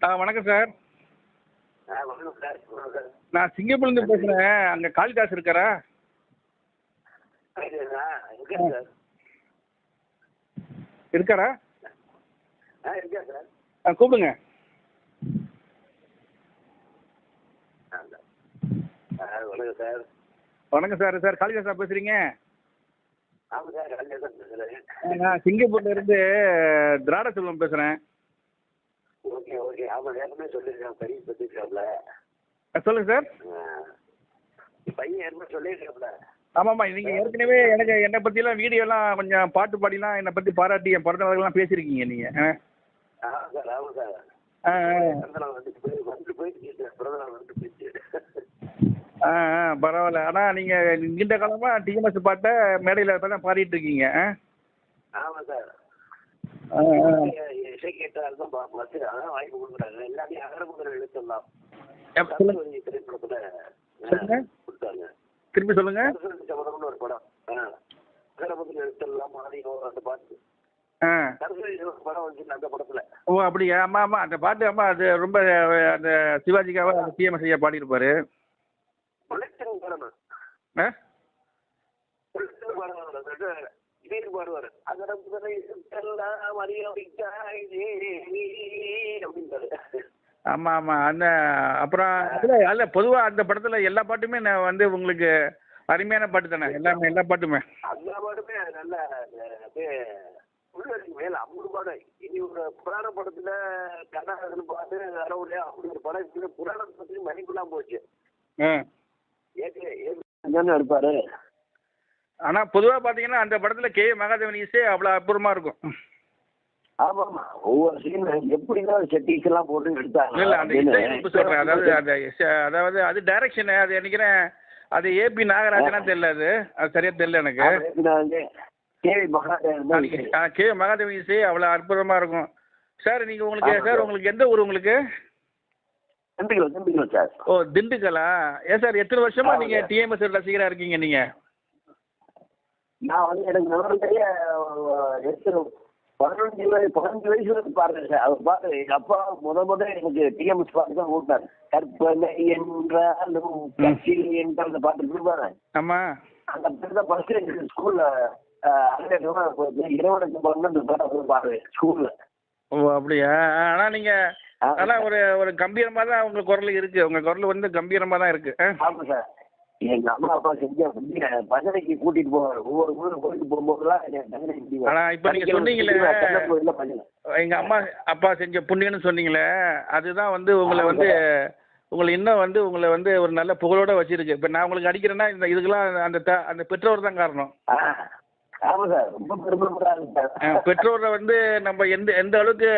ஆ வணக்கம் சார். நான் சிங்கப்பூர்லேருந்து பேசுகிறேன் அங்கே காளிதாஸ் இருக்காரா? இருக்காரா ஆ. கூப்பிடுங்க. வணக்கம் சார். வணக்கம் சார். சார் காளிதாஸா பேசுகிறீங்க நான் சிங்கப்பூர்ல இருந்து திராட செல்வம் ஓகே ஆமாம் ஏற்கனவே சொல்லியிருக்கேன் பையன் சொல்லியிருக்காப்ல சொல்லுங்கள் சார். பையன் ஏற்கனவே சொல்லியிருக்காப்ல. ஆமாம்மா நீங்கள் ஏற்கனவே எனக்கு என்னை பற்றிலாம் வீடியோலாம் கொஞ்சம் பாட்டு பாடிலாம் என்னை பற்றி பாராட்டி என் பிறந்த நாளுக்கெல்லாம் பேசியிருக்கீங்க நீங்கள் ஆ. ஆமாம் சார் ஆமாம் சார். ஆ ஆ. ஆ ஆ பரவாயில்ல. ஆனால் நீங்கள் நீண்ட காலமாக டிஎம்எஸ் பாட்டை மேடையில் தான் பாடிட்டு இருக்கீங்க. ஆ. ஆமாம் சார். ஆ ஆ இசை கேட்டால் தான் பஸ் அதான் வாய்ப்பு கொடுக்குறாங்க. எல்லாமே அகரமுதல் எழுத்தெல்லாம் சொல்லுங்க. திரைப்படத்தில் சொல்லுங்க. கொடுத்தாங்க. சரஸ்வதி சபதம்னு ஒரு படம். அகரமுதல் எழுத்தெல்லாம் மாறி அந்த பாட்டு. ஓ அப்படியா? ஆமாம் ஆமாம் அந்த பாட்டு ஆமாம் அது ரொம்ப அந்த சிவாஜிக்காக அந்த டிஎம்எஸ் ஐயா படம்? இது பாடுவார். ஆமாம் ஆமாம் அந்த அப்புறம் அதில் அதில் பொதுவாக அந்த படத்தில் எல்லா பாட்டுமே நான் வந்து உங்களுக்கு அருமையான பாட்டு தானே? எல்லாமே எல்லா பாட்டுமே. அந்த பாடுமே நல்ல அப்படியே உள்ளடிக்கு மேல அப்படி பாடம் இனி ஒரு புராண படத்துல கர்நாடகன் பாட்டு அறவுலையா அப்படி ஒரு படம் இருக்குது. புராண படத்துக்கு மணிக்குலாம் போச்சு. ஏற்கனவே எடுப்பாரு. ஆனால் பொதுவாக பார்த்தீங்கன்னா அந்த படத்தில் கே மகாதேவன் இசை அவ்வளோ அற்புதமாக இருக்கும். ஆமா ஆமா ஒவ்வொரு சீன் எப்படிதான் செட்டிங்ஸ் எல்லாம் போட்டு எடுத்தாங்க இல்லை அந்த சொல்கிறேன் அதாவது அதாவது அது டைரக்ஷனு அது நினைக்கிறேன் அது ஏபி நாகராஜனா தெரியல அது. அது சரியாக தெரியல எனக்கு. கே மகாதேவன் இசை அவ்வளோ அற்புதமாக இருக்கும். சார் நீங்கள் உங்களுக்கு சார். உங்களுக்கு எந்த ஊர் உங்களுக்கு? திண்டுக்கல் திண்டுக்கல் சார் ஓ திண்டுக்கலா? ஏன் சார் எத்தனை வருஷமா நீங்கள். டிஎம்எஸ் ரசிகராக இருக்கீங்க நீங்கள் நான் வந்து எனக்கு பதினஞ்சு வயசு பதினஞ்சு வயசுல இருந்து பாடுறேன் சார். அவர் பாட்டு எங்க அப்பா முத முத எனக்கு டிஎம்எஸ் பாட்டு தான் கூட்டாரு கற்பனை என்றாலும் கட்சி என்ற அந்த பாட்டு இருக்கு பாரு ஆமாம் அந்த பாட்டு தான் ஃபர்ஸ்ட் எனக்கு ஸ்கூல்ல இரவனுக்கு பிறந்த அந்த பாட்டு பாடுவேன் ஸ்கூல்ல ஓ அப்படியா? ஆனால் நீங்கள் ஆ. ஆனால் ஒரு ஒரு கம்பீரமாக தான் உங்கள் குரல் இருக்குது உங்கள் குரல் வந்து கம்பீரமாக தான் இருக்குது ஆ? ஆமா சார். எங்க அம்மா அப்பா செஞ்ச புண்ணிய பஜனைக்கு கூட்டிட்டு போவாரு. ஒவ்வொரு ஊருக்கு தங்கனை கூட்டிட்டு ஆனா, இப்ப நீங்க சொன்னீங்களே- எங்கள் அம்மா அப்பா செஞ்ச புண்ணியம்னு சொன்னீங்களே அதுதான் வந்து உங்களை வந்து உங்களை இன்னும் வந்து உங்களை வந்து ஒரு நல்ல புகழோட வச்சிருக்கு. இப்போ நான் உங்களுக்கு அடிக்கிறேன்னா இந்த இதுக்கெல்லாம் அந்த த அந்த பெற்றோர் தான் காரணம். பெற்றோரை வந்து நம்ம எந்த எந்த அளவுக்கு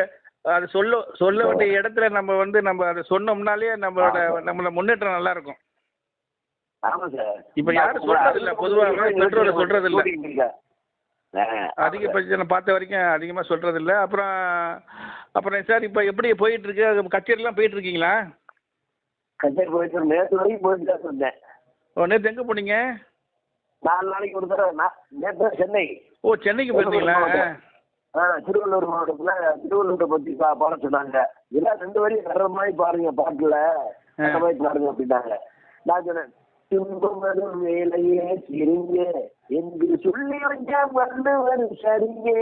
அது சொல்ல சொல்ல வேண்டிய இடத்துல நம்ம வந்து நம்ம அதை சொன்னோம்னாலே நம்மளோட நம்மளோட முன்னேற்றம் நல்லா இருக்கும். ஆமா சார். இப்ப யாரும் சொல்றது இல்ல, பொதுவாவே பெற்றோரை சொல்றது இல்ல. அதிகபட்சம் நான் பார்த்த வரைக்கும் அதிகமாக இல்ல அப்புறம் அப்புறம் சார் இப்போ எப்படி போயிட்டு இருக்கு அது கச்சேரிலாம் போயிட்டு இருக்கீங்களா கச்சேரி போயிட்டு நேற்று வரைக்கும் போயிட்டு தான் இருந்தேன். ஓ நேற்று எங்கே போனீங்க? நாலு நாளைக்கு ஒரு தடவை. நான் நேற்று சென்னை. ஓ சென்னைக்கு போயிருந்தீங்களா? ஆ திருவள்ளூர் மாவட்டத்துல திருவள்ளூரை பத்தி பா பாட சொன்னாங்க. இதெல்லாம் ரெண்டு வரையும் வர்ற மாதிரி பாருங்க பாட்டுல. பாருங்க அப்படின்னாங்க. நான் சொன்னேன் துன்பம் வரும் வேலையே சிறிய. என்று சொல்லி வைக்க வந்தவர் சரியே.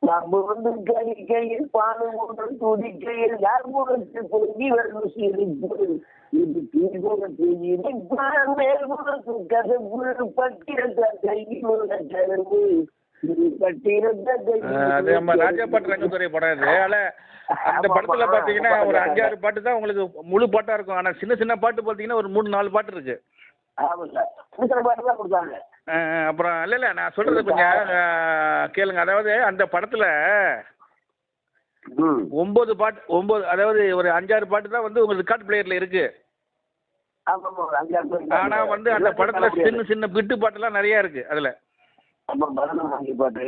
நம்ம வந்து கணிக்கையில் பானம் ஒன்று துதிக்கையில் யார் முகத்து பொங்கி வரும் சிரிப்பு. இது தீர்வுக்கு இனிப்பான் மேல் முகத்து கதவு பட்டிருந்த கையில் உள்ள கதவு அது நம்ம ராஜாப்பாட்டு ரங்கத்துறை படம் இது. அதில் அந்த படத்துல பார்த்தீங்கன்னா ஒரு அஞ்சாறு பாட்டு தான் உங்களுக்கு முழு பாட்டாக இருக்கும். ஆனால் சின்ன சின்ன பாட்டு பார்த்தீங்கன்னா ஒரு மூணு நாலு பாட்டு இருக்கு. பாட்டு அப்புறம் இல்லை இல்லை நான் சொல்றது கொஞ்சம் கேளுங்க. அதாவது அந்த படத்துல ஒன்பது பாட்டு ஒன்பது அதாவது ஒரு அஞ்சாறு பாட்டு தான் வந்து உங்க ரெக்கார்ட் பிளேயர்ல இருக்கு. ஆனா வந்து அந்த படத்துல சின்ன சின்ன பிட்டு பாட்டுலாம் நிறைய இருக்கு அதுல. பரதம் வாங்கி பாட்டு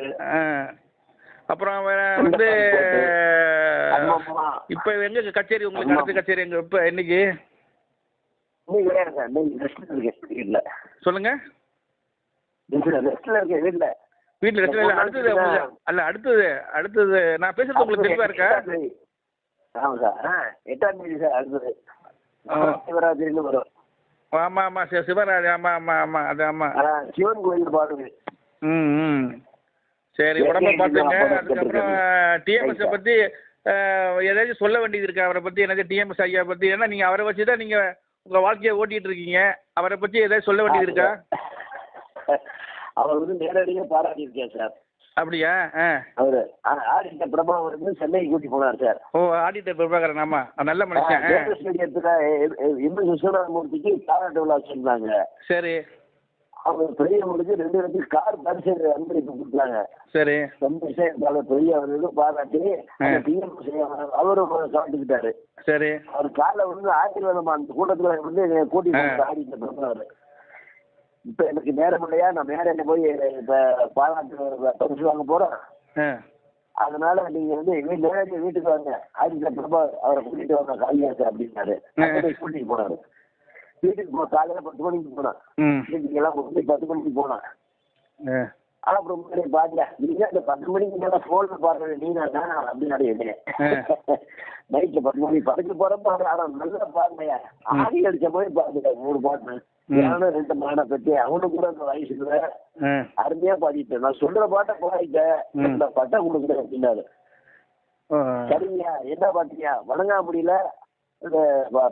அப்புறம் வேற வந்து. இப்போ எங்க கச்சேரி உங்களுக்கு அடுத்த கச்சேரி எங்க இப்போ என்னைக்கு? இன்னும் கிடையாது சார் இருக்கேன் வீட்டில் சொல்லுங்க. ரெஸ்ட்ல இருக்கேன் வீட்டில் வீட்டில் ரெஸ்ட் இல்லை அடுத்தது உங்களுக்கு அல்ல அடுத்தது அடுத்தது நான் பேசுறது உங்களுக்கு தெளிவா இருக்கா? ஆமாம் சார் ஆ எட்டாம் தேதி சார் அடுத்தது. சிவராத்திரின்னு வரும். ஆமாம் ஆமாம் சிவ சிவராஜ் ஆமாம் ஆமாம் ஆமாம் அது ஆமாம் ஆ, சிவன் கோயில் பாடுவேன் ம் ம். சரி உடம்ப பார்த்துங்க. அதுக்கப்புறம் டிஎம்எஸை ரைட்டா. பற்றி ஏதாச்சும் சொல்ல வேண்டியது இருக்கா. அவரை பற்றி ஏதாச்சும் டிஎம்எஸ் ஐயா பற்றி ஏன்னா நீங்கள் அவரை வச்சு தான் நீங்கள் உங்கள் வாழ்க்கையை ஓட்டிகிட்டு இருக்கீங்க. அவரை பற்றி ஏதாச்சும் சொல்ல வேண்டியது இருக்கா? அவர் வந்து நேரடியாக பாராட்டியிருக்கேன் சார். அப்படியா? அவர் ஆடிட்ட பிரபாவர் வந்து சென்னைக்கு கூட்டி போனார் சார். ஓ ஆடிட்டர் பிரபாகரன். ஆமாம் நல்ல மனுஷன். ஸ்டேடியத்துல எம் விஸ்வநாதமூர்த்திக்கு பாராட்டு விழா வச்சிருந்தாங்க. சரி. அவங்க பெரியவங்களுக்கு ரெண்டு பேருக்கு கார் பரிசு அன்பளிப்பு கொடுத்தாங்க. சரி. ரொம்ப விஷயத்தால பெரியவர்களுக்கு பாராட்டி டிஎம்சி அவரும் கலந்துக்கிட்டாரு சரி. அவர் காலைல வந்து ஆசீர்வாதம் அந்த கூட்டத்துல வந்து என்னை கூட்டி ஆ. ஆடிட்டு பிரபாவர் இப்ப எனக்கு நேரம் இல்லையா? நான் மேடையில போய் இப்ப பாராட்டு பரிசு வாங்க போறேன். அதனால நீங்க வந்து எங்க நேரடியாக வீட்டுக்கு வாங்க. ஆதித்ய பிரபா அவரை கூட்டிட்டு வாங்க காளியாசு அப்படின்னாரு. கூட்டிட்டு போனாரு. வீட்டுக்கு போ காலையில பத்து மணிக்கு போனான். வீட்டுக்கு எல்லாம் பத்து மணிக்கு போனான். ஆ. அப்புறம் முன்னாடி பாருங்க நீங்க அந்த பத்து மணிக்கு மேல போன்ல பாடுறது நீங்க தான் அப்படின்னு நைட்ல பத்து மணிக்கு படுக்க போறப்ப ஆனா நல்லா பாருங்க ஆடி அடிச்ச மாதிரி பாருங்க மூணு பாட்டு. நானும் ரெண்டு மானை பத்தி அவனுக்கு கூட அந்த வயசுல அருமையா பாடிட்டேன் நான் சொல்ற பாட்டை பாடிட்டேன். பட்டம் கொடுக்குறேன் அப்படின்னாரு. சரிங்கய்யா என்ன பாத்தீங்க வணங்காமுடியில இந்த பா-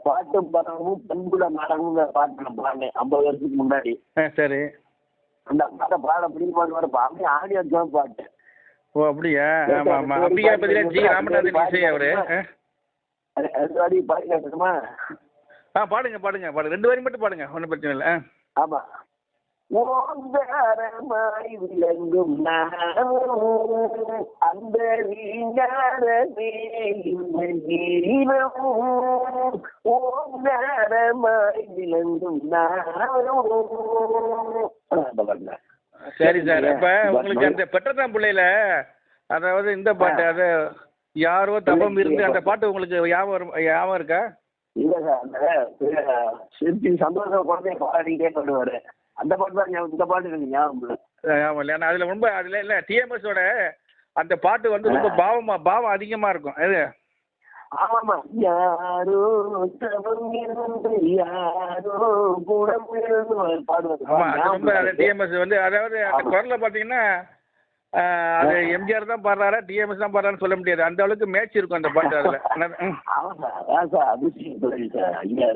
பாட்டும் படமும் பண்புல நாடகம்ங்கிற பாட்டு நான் பாடினேன். ஐம்பது வருஷத்துக்கு முன்னாடி. சரி. அந்த பாட்டை பாட பிடிக்குமான்னு வரப்ப அப்படியே ஆடி அடிச்சான் பாட்டு. ஓ அப்படியா? ஆமாம் ஆமாம் அம்பிகா பதிலா ஜி ராமநாதன் இசை அவரு. அது வாடி பாடி ஆ பாடுங்க பாடுங்க. பாடுங்க ரெண்டு வரி மட்டும் பாடுங்க. ஒன்றும் பிரச்சனை இல்லை. ஆ. ஆமா. ஓங்காரமாய் விளங்கும் நானும் அந்த இந்த ஜீவமும் ஓங்காரமாய் விளங்கும் நானும். சரி சார் இப்போ உங்களுக்கு அந்த பெற்றதான் பிள்ளையில அதாவது இந்த பாட்டு அது யாரோ தபம் இருந்து அந்த பாட்டு உங்களுக்கு ஞாபகம் ஞாபகம் இருக்கா? இல்ல சார் சிரிச்சு சந்தோஷம் குழந்தைய பாடிக்கிட்டே பண்ணுவாரு. அந்த பாட்டு தான் ஞாபகம் இந்த பாட்டு எனக்கு ஞாபகம் இல்லை. ஞாபகம் இல்லை. ஏன்னா அதில் ரொம்ப அதில் இல்லை டிஎம்எஸோட அந்த பாட்டு வந்து ரொம்ப பாவமாக பாவம் அதிகமாக இருக்கும். அது? ஆமாமா யாரோ தவம் இருந்து யாரோ குணம் இருந்து பாடுவது ஆமாம் ரொம்ப டிஎம்எஸ் வந்து அதாவது அந்த பார்த்தீங்கன்னா அது எம்ஜிஆர் தான் பாடுறாரா டிஎம்எஸ் தான் பாடுறான்னு சொல்ல முடியாது. அந்த அளவுக்கு மேட்ச் இருக்கும் அந்த பாட்டு அதில். ஆமா சார் அபிஷேக் ஐயா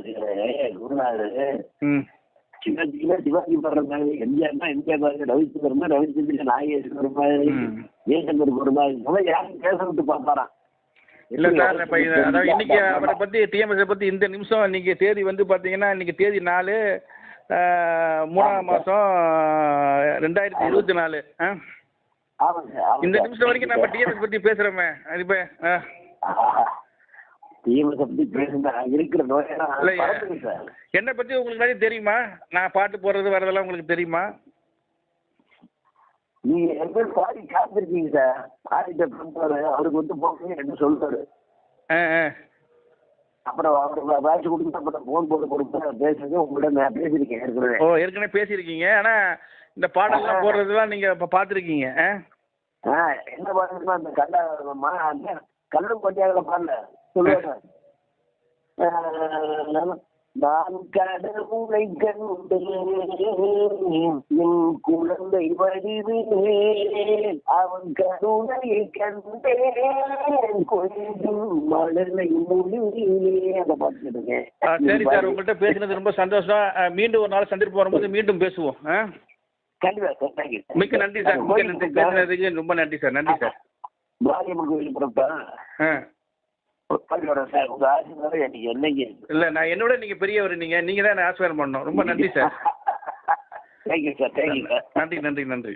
குருநாதர். ம் சிவாஜில சிவாஜி பாடுற மாதிரி எம்ஜிஆர்னா எம்ஜிஆர் பாருங்க ரவிச்சந்திரன் மாதிரி ரவிச்சந்திரன் நாகேஷ் ஒரு மாதிரி. ஜெயசங்கர் ஒரு மாதிரி. யாரும் பேச விட்டு பார்ப்பாராம். இல்லை சார் இப்போ அதாவது இன்னைக்கு அவரை பற்றி டிஎம்எஸை பற்றி இந்த நிமிஷம் இன்னைக்கு தேதி வந்து பார்த்தீங்கன்னா இன்னைக்கு தேதி நாலு மூணாம் மாதம் ரெண்டாயிரத்தி இருபத்தி நாலு. இந்த. நிமிஷம் வரைக்கும் நம்ம டிஎம்எஸ் பற்றி பேசுகிறோமே அது இப்போ ஆ தீவிர பத்தி பேசுனா இருக்கிற நோயெல்லாம் சார். என்னை பற்றி உங்களுக்கு நிறைய தெரியுமா? நான் பாட்டு போடுறது வரதெல்லாம் உங்களுக்கு தெரியுமா? நீங்க எங்க பாடி காத்திருக்கீங்க சார். பாடிட்ட பண்ணுவாரு அவருக்கு வந்து போங்க என்று சொல்றாரு. ஆ ஆ. அப்புறம் அவர் பேச்சு கொடுத்து அப்புறம் ஃபோன் போட்டு கொடுத்து பேசுறது உங்கள்கிட்ட நான் பேசியிருக்கேன் ஏற்கனவே. ஓ ஏற்கனவே பேசியிருக்கீங்க. ஆனால் இந்த பாடல்லாம் போடுறதுலாம் நீங்கள் இப்போ பார்த்துருக்கீங்க ஆ? என்ன பாடுறதுன்னா அந்த கல்ல கல்லும் கொட்டியாகல பாடல. சொல்லுவாங்க நான் கடவுளை கண்டேன் என் குழந்தை வடிவேன் அவன் கருணையை கண்டேன். கொஞ்சம் மழலை மொழியிலே அந்த பாட்டு இருக்கேன் சரி சார் உங்கள்கிட்ட பேசினது ரொம்ப சந்தோஷம். மீண்டும் ஒரு நாள் சந்திப்பு வரும்போது மீண்டும் பேசுவோம். கண்டிப்பா சார் தேங்க்யூ மிக்க நன்றி சார். மிக்க நன்றி பேசுனதுக்கு ரொம்ப நன்றி சார். நன்றி சார். மாரியம்மன் கோயில் புறப்பா ஆ. பள்ளியோட சார். உங்க ஆசீர்வாதம் எனக்கு என்னைக்கு இல்லை நான் என்னோட நீங்கள் பெரியவர் நீங்கள் நீங்கள் தான் என்ன பண்ணணும். ரொம்ப நன்றி sir. Thank you sir thank you sir நன்றி நன்றி நன்றி.